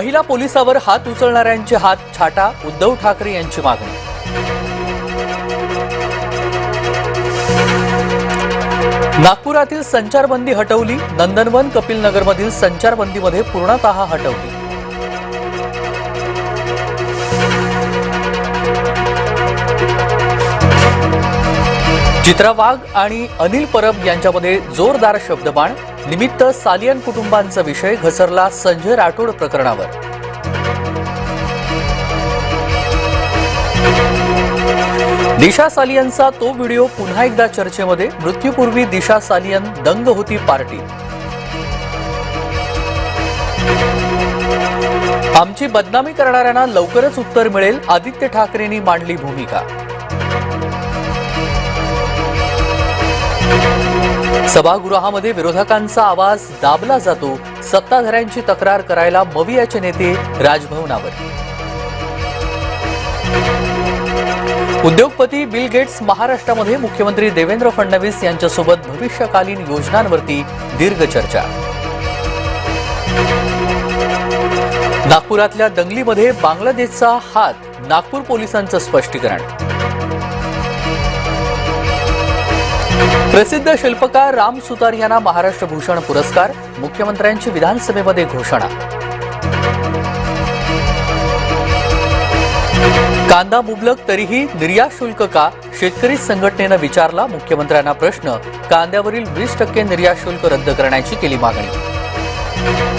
महिला पोलिसावर हात उचलणाऱ्यांचे हात छाटा उद्धव ठाकरे यांची मागणी. नागपुरातील संचारबंदी हटवली नंदनवन कपिल नगरमधील संचारबंदीमध्ये पूर्णतः हटवली. चित्रा वाघ आणि अनिल परब यांच्यामध्ये जोरदार शब्दबाण निमित्त सालियन कुटुंबांचा विषय घसरला संजय राठोड प्रकरणावर. दिशा सालियनचा तो व्हिडिओ पुन्हा एकदा चर्चेमध्ये मृत्यूपूर्वी दिशा सालियन दंग होती पार्टी. आमची बदनामी करणाऱ्यांना लवकरच उत्तर मिळेल आदित्य ठाकरेंनी मांडली भूमिका. सभागृहामध्ये विरोधकांचा आवाज दाबला जातो. सत्ताधाऱ्यांची तक्रार करायला मवियाचे नेते राजभवनावर. उद्योगपती बिल गेट्स महाराष्ट्रामध्ये मुख्यमंत्री देवेंद्र फडणवीस यांच्यासोबत भविष्यकालीन योजनांवरती दीर्घ चर्चा. नागपुरातल्या दंगलीमध्ये बांगलादेशचा हात नागपूर पोलिसांचं स्पष्टीकरण. प्रसिद्ध शिल्पकार राम सुतार यांना महाराष्ट्र भूषण पुरस्कार मुख्यमंत्र्यांची विधानसभेमध्ये घोषणा. कांदा मुबलक तरीही निर्यात शुल्क का? शेतकरी संघटनेनं विचारला मुख्यमंत्र्यांना प्रश्न कांद्यावरील वीस टक्के निर्यात शुल्क रद्द करण्याची केली मागणी.